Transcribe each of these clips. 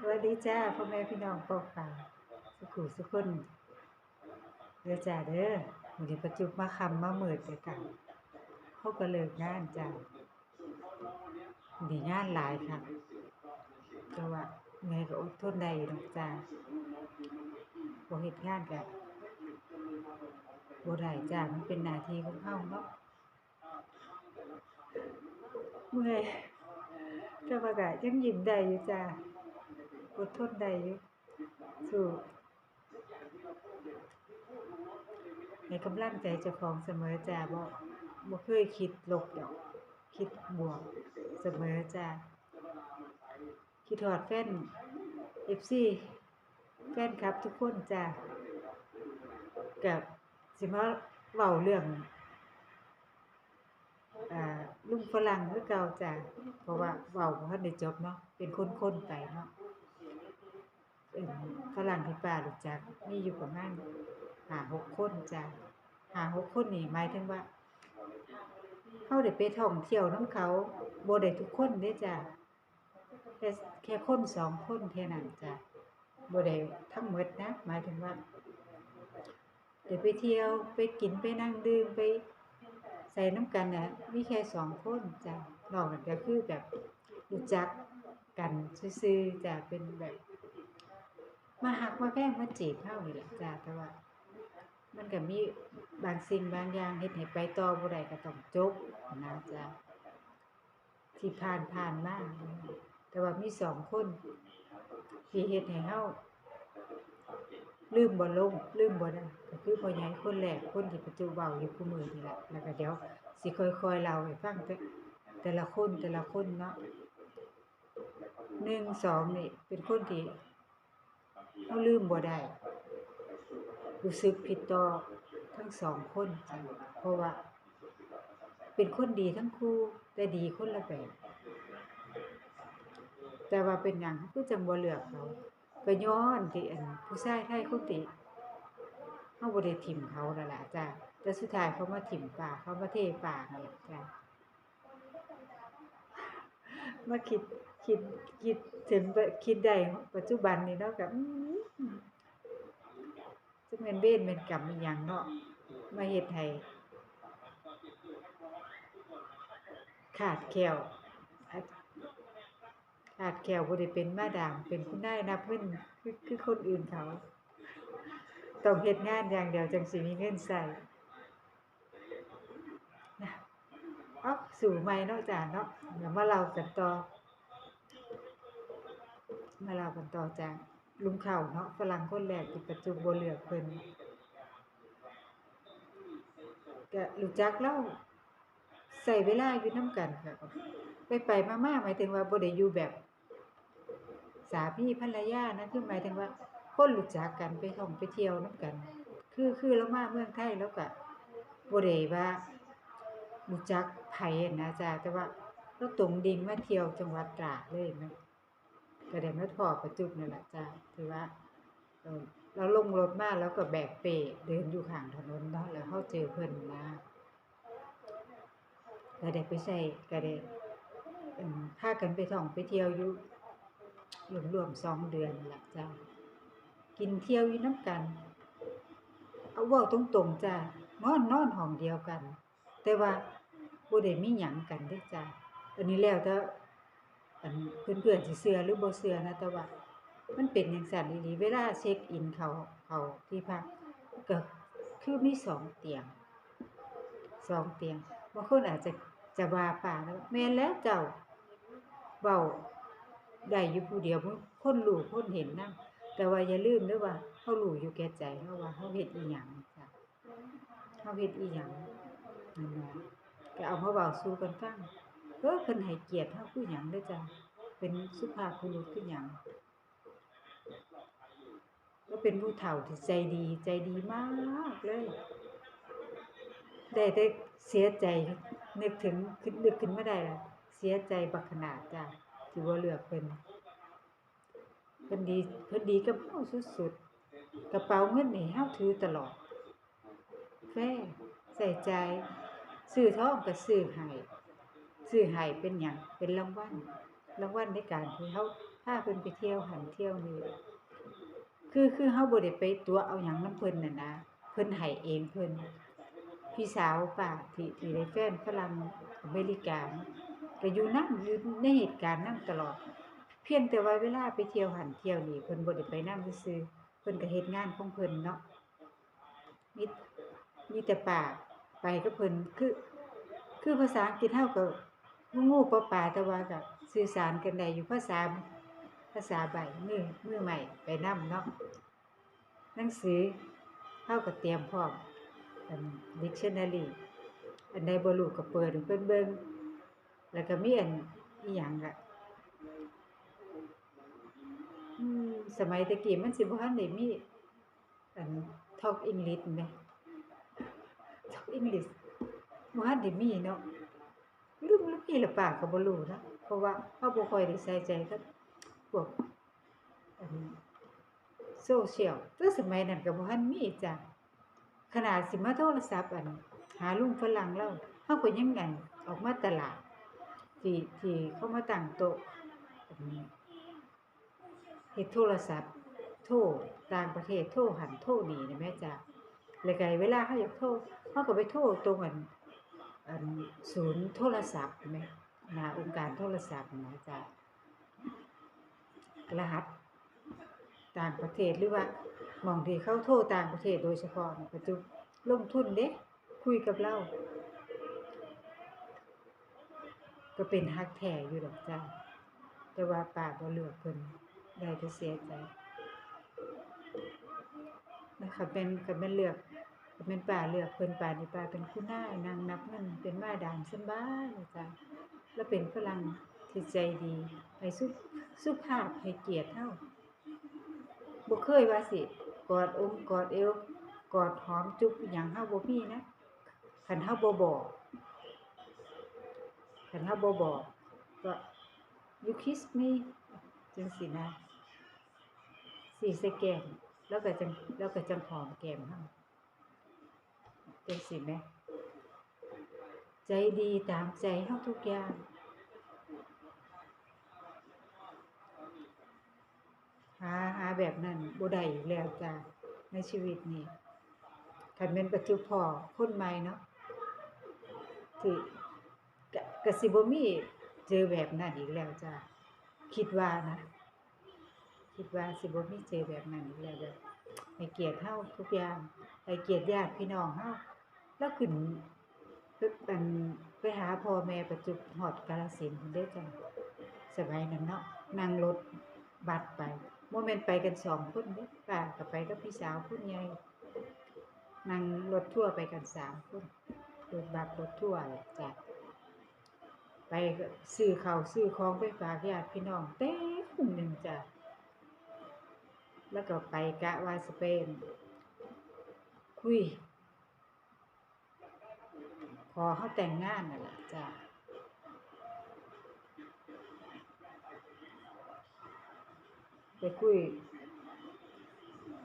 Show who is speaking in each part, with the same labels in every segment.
Speaker 1: สวัสดีจ้าพ่อแม่พี่น้องปองป่าสุขุสุขคนเด้อจ้าเด้อมื้อนี้ประจุมาคำมาเมืดด้วยกันเขาก็เลิกงานจ้ามื้อนี้งานหลายค่ะแต่ว่าแม่ก็อดทนได้อยู่ดอกจ้าบ่เฮ็ดงานก็บ่ได้จ้ามันเป็นหน้าที่ของเฮาเนาะเมื่อย แต่ว่าก็ยังยิ้มได้อยู่จ้าอดทนได้อยู่สู้ให้กำลังใจเจ้าของเสมอจ้าบ่บ่เคยคิดลบดอก คิดบวกเสมอจ้าคิดฮอดแฟน FC แฟนคลับทุกคนจ้ากับสิมาเว้าเรื่อง อ่าลุงฝรั่งคือเก่าจ้าเพราะว่าเว้าบ่ทันได้จบเนาะเป็นคนๆไปเนาะเอิ่มฝรั่งที่ป้ารู้จักมีอยู่ประมาณห้าหกคนจ้ะห้าหกคนนี่หมายถึงว่าเฮาได้ไปท่องเที่ยวน้ำเขาบ่ได้ทุกคนเด้จ้ะแค่แค่คนสองคนแค่านั้นจ้ะบ่ได้ทั้งหมดนะ หมายถึงว่าได้ไปเที่ยวไปกินไปนั่งดื่มไป ใส่น้ำกันน่ะมีแค่สองคนจ้ะนอกนั้นก็คือแบบรู้จักกันซื่อๆจ้ะเป็นแบบมาหักมาแพงมาจีบเฮานี่แหละจ้าแต่ว่า มันก็มีบางสิ่งบางอย่างเฮ็ดให้ไปต่อบ่ได้ก็ต้องจบนะจ้าที่ผ่านผ่านมากแต่ว่ามีสองคนที่เฮ็ดให้เฮา ลืมบ่ลงลืมบ่ได้ก็คือพ่อใหญ่คนแรกคนที่ปัจจุบันอยู่คู่มือนี่แหละแล้วก็เดี๋ยวสิค่อยๆเล่าให้ฟังแต่แต่ละคนแต่ละคนเนาะหนึ่งสองนี่เป็นคนที่เราลืมบ่ได้รู้สึกผิดต่อทั้งสองคน เพราะว่า เป็นคนดีทั้งคู่แต่ดีคนละแบบแต่ว่าเป็นหยังคือจังบ่เลือกเขา ก็ย้อนที่อันผู้ชายไทยคนติเฮาบ่ได้ถิ่มเขานั่นล่ะจ้ะแต่สุดท้ายเขามาถิ่มป่าเขามาเทป่านั่นแหละจ้ะมาคิดคิดคิดถึงคิดได้ปัจจุบันนี่เนาะก็อื้อจักแม่นเวรแม่นกรรมอีหยังเนาะมาเฮ็ดให้ขาดแคลว ขาดแคลวบ่ได้เป็นมาดาม เป็นคุณนายนับเงินคือคือคนอื่นเขา ต้องเฮ็ดงานอย่างเดียวจังสิมีเงินใช้นะเอ้าสู่ใหม่นาะจ้ะเนาะเดี๋ยวมาเล่ากันต่อ มาเล่ากันต่อจากลุงเข้าเนาะฝรั่งคนแรกที่ปัจจุบันเลือเพิ่นก็รู้จักเล่าใช้เวลาอยู่น้ำกันค่ะไปไปมาๆหมายถึงว่าบ่ได้อยู่แบบ สามีภรรยานะคือหมายถึงว่า คนรู้จักกันไปท่องไปเที่ยวน้ำกัน คือคือเรามาเมืองไทยแล้วก็บ่ได้ว่ารู้จักไผอะนะจ้ะแต่ว่าเราตรงดิ่งมาเที่ยวจังหวัดตราดเลยแม่นก็ได้มาพอประจุบนั่นแหละจ้าถือว่าเออเราลงรถมาแล้วก็แบกเป้เดินอยู่ข้างถนนเนาะแล้วเขาเจอเพิ่อนนะก็ได้ไปใช้ก็ได้เอิ่มพากันไปท่องไปเที่ยวอยู่ รวมๆสองเดือนนั่นล่ะจ้า กินเที่ยวอยู่น้ำกัน เอาเว้าตรงๆจ้านอนนอนห้องเดียวกัน แต่ว่าบ่ได้มีหยังกันเด้จ้าอันนี้แล้วแต่อันเพื่อนๆสิเชื่อหรือบ่เชื่อนะแต่ว่ามันเป็นจังซั่นอีหลีเวลาเช็กอินเขาเขาที่พักก็คือมีสองเตียงสองเตียงบางคนอาจจะจะว่าป่าแล้วแม่นแล้วเจ้าเว้า ได้อยู่ผู้เดียวบ่คนรู้คนเห็นนำแต่ว่าอย่าลืมด้อว่าเฮารู้อยู่แก่ใจเฮาว่าเฮาเฮ็ดอีหยังจ้ะเฮาเฮ็ดอีหยังนั่นล่ะก็เอามาเว้าสู่กันฟังเออเพิ่นให้เกียรติเฮาคือหยังด้อจ้ะเป็นสุภาพบุรุษคือหยังแล้วเป็นผู้เฒ่าที่ใจดีใจดีมากเลยแต่ได้เสียใจนึกถึงนึกขึ้นไมาได้ละเสียใจบักขนาดจ้ะ ที่บ่เลือกเพิ่นเพิ่นดีเพิ่นดีกับเฮาสุดๆกระเป๋าเงินนี่เฮาถือตลอดแฟใส่ใจซื้อทองก็ซื้อให้ซื้อให้เป็นหยังเป็นรางวัลรางวัลในการที่เฮาพาเพิ่นไปเที่ยวหันเที่ยวนี่คือคือเฮาบ่ได้ไปตัวเอาหยังนำเพิ่นน่ะนะเพิ่นให้เองเพิ่นพี่สาวป้าที่ที่ได้แฟนฝรั่งอเมริกา ก็อยู่นำอยู่ในเหตุการณ์นั้นตลอด เพียงแต่ว่าเวลาไปเที่ยวหันเที่ยวนี่เพิ่นบ่ได้ไปนำซื่อเพิ่นก็เฮ็ดงานของเพิ่นเนาะมีมีแต่ป้าไปกับเพิ่นคือ คือภาษาอังกฤษเฮาก็งูๆปลาแต่ว่าก็สื่อสารกันได้อยู่ภาษาภาษาใบมือมือใหม่ไปนำเนาะหนังสือเฮาก็เตรียมพร้อมอัน dictionary อันใดบ่รู้ก็เปิดเพิ่นเบิ่ง แล้วก็มีอันอีหยังอะสมัยตะกี้มันสิบ่ทันได้มีอัน Talk English แหม Talk English บ่ทันได้มีเนาะลืมหรือมีหรือเปล่าก็บ่รู้นะเพราะว่าเราบ่ค่อยได้ใส่ใจกับพวกอันโซเชียลแต่สมัยนั้นก็บ่ทันมีจ้ะขนาดสิมาโทรศัพท์อันหาลุงฝรั่งเราเฮาก็ยังอันออกมาตลาด ที่ที่เขามาตั้งโต๊ะอันเฮ็ดโทรศัพท์ โทรต่างประเทศโทรหันโทรนี่นะแม่จ้ะแล้วก็เวลาเฮาอยากโทรเฮาก็ไปโทรตรงอันศูนย์โทรศัพท์แม่หน้าองค์การโทรศัพท์นะจ้ะรหัสต่างประเทศหรือว่ามองที่เขาโทรต่างประเทศโดยเฉพาะนี่ก็จะลงทุนเด้คุยกับเรา ก็เป็นฮักแท้อยู่ดอกจ้าแต่ว่าป้าบ่เลือกเพิ่นได้แต่เสียใจนะคะเป็นก็แม่นเลือกก็แม่นป้าเลือกเพิ่นป้าในี่าเป็นคุณนานางนับเงินเป็นมาด่ามสำบายจ้ะแล้วเป็นฝรั่งที่ใจดีให้สุสุภาพให้เกียรติเฮาบ่เคยว่าสิกอดอมกอดเอวกอดหอมจุ๊บอิหยังเฮาบ่มีนะคันเฮาบ่บอก คันเฮาบ่บอกก็ you kiss me จังซี่นะสิใส่แกมแล้วก็จังแล้วก็จังหอมแก้มเฮาจังซี่แหมใจดีตามใจเฮาทุกอย่าง หาหาแบบนั้นบ่ได้แล้วจ้ะในชีวิตนี้คันแม่นปัจจุพอคนใหม่เนาะที่ ก็ก็สิบมีเจอแบบนั้นอีกแล้วจ้ะคิดว่านะ คิดว่าสิบมีเจอแบบนั้นอีกแล้วแบบให้เกียรติเฮาทุกอย่างให้เกียรติญาติพี่น้องเฮาแล้วขึ้นไปอันไปหาพ่อแม่ปัจจุฮอดกาฬสินธุ์พุ่นเด้จ้ะสมัยนั้นเนาะนั่งรถบัสไปโมเมนต์ไปกันสองคนเด้ป้าก็ไปกับพี่สาวคนใหญ่นั่งรถทั่วร์ไปกันสามคนรถบัสรถทั่วร์แหละจ้ะ ไปซื้อข้าวซื้อของไปฝากญาติพี่น้องเต็มหนึ่งจ้ะแล้วก็ไปกะวาสเปน คุยขอเขาแต่งงานน่ะละจ้ะไปคุย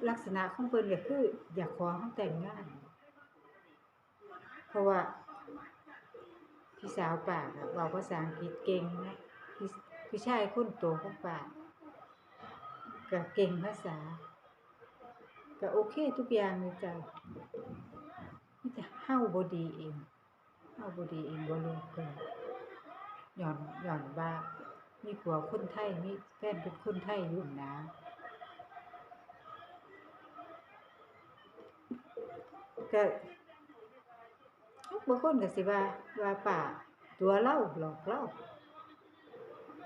Speaker 1: ลักษณะของเพิ่นก็คือ อยากขอเฮาแต่งงาน เพราะว่า พี่สาวปาก็เว้าภาษาอังกฤษเก่งนะพี่พี่ชายคุ้นโตของป้าก็เก่งภาษา ก็โอเคทุกอย่างเลยจ้ะมีแต่เฮาบ่ดีเองเฮาบ่ดีเองบ่เลือกเพิ่นย้อนหย้อนว่ามีผัวคนไทยมีแฟนเป็นคนไทยอยู่นะก็ บางคนก็สิว่าว่าป่าตัวเล่าหลอกเล่า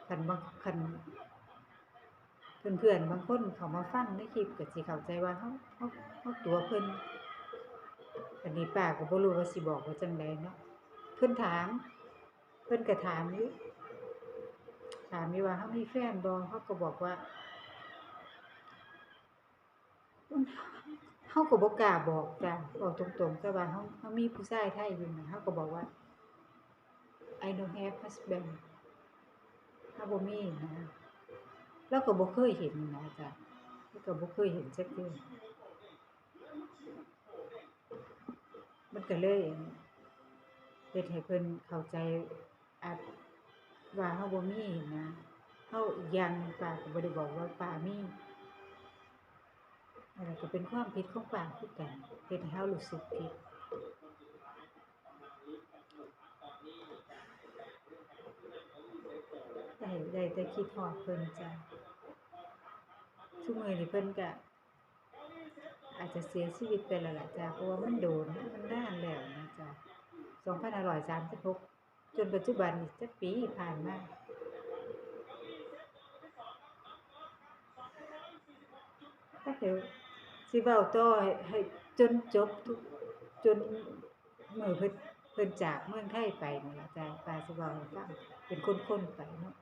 Speaker 1: คันบางคันเพื่อนๆบางคนเขามาฟังในคลิปก็สิเข้าใจว่าเฮาเฮาเฮาตัวเพิ่นอันนี้ป้าก็บ่รู้ว่าสิบอกว่าจังไดเนาะเพิ่นถาม เพิ่นก็ถามอยู่ถามอยู่ว่าเขามีแฟนบ่เขาก็บอกว่า เขาก็บ่กล้าบอกจ้ะบอกตรงๆแต่ว่าเขาเขามีผู้ชายไทยอยู่นะเขาก็บอกว่า I don't have husband เขาบ่มีนะแล้วก็บ่เคยเห็นนะจ้ะแล้วก็บ่เคยเห็นจักทื่อมันก็เลยเฮ็ดให้เพิ่นเข้าใจอาจว่าเฮาบ่มีนะาอีกอย่างปาก็บ่ได้บอกว่าป้ามี อันนั้ก็เป็นความผิดของป้าคือกันเฮ็ดให้เฮารู้สึกผิดได้ได้แต่คิดฮอดเพิ่นจ้ะซุมื้อนี้เพิ่นก็อาจจะเสียชีวิตไปแล้วล่ะจ้ะเพราะว่ามันโดนมันนานแล้วนะจ้ะ2536จนปัจจุบันจักปีผ่านมาถ้าเดี๋ยว สิเว้าต่อให้ให้จนจบทุกจนมื้อเพิ่นเพิ่นจากเมืองไทยไปนั่ล่ะจ้ะป้าสิเว้าให้ฟังเป็นคนๆไปเนาะ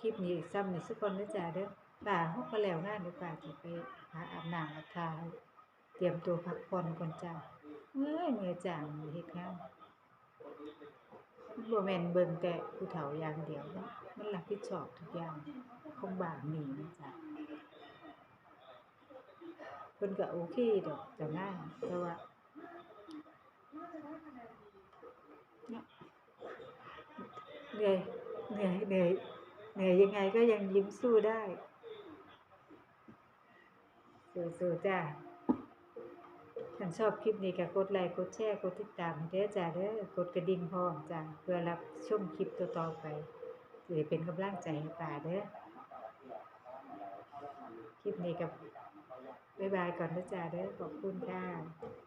Speaker 1: คลิปนี้ซ้ำนี่สักก่อนเด้อจ้าเด้อป้าเฮาก็แล้วงานเดี๋ยวป้าสิไปหาอาบน้ำอาบทาเตรียมตัวพักผ่อนก่อนจ้าเอ้ยเมื่อยจังเฮ็ดงานมันบ่แมนเบิ่งแต่ผู้เฒ่าอย่างเดียวเนาะมันรับผิดชอบทุกอย่างของบ้านนี้นะจ้ะ พิ่นก็โอเคดอกเจ้านายแต่ว่าเหนื่อยเหนื่อยเหนื่อยเหนื่อยยังไงก็ยังยิ้มสู้ได้สู้ๆจ้าถ้าชอบคลิปนี้ก็กดไลค์กดแชร์กดติดตามเด้อจ้าเด้อกดกระดิ่งพร้อมจ้าเพื่อรับชมคลิปต่อๆไปสิได้เป็นกำลังใจให้ป้าเด้อคลิปนี้กับ บ๊ายบายก่อนนะจ้าได้ขอบคุณค่ะ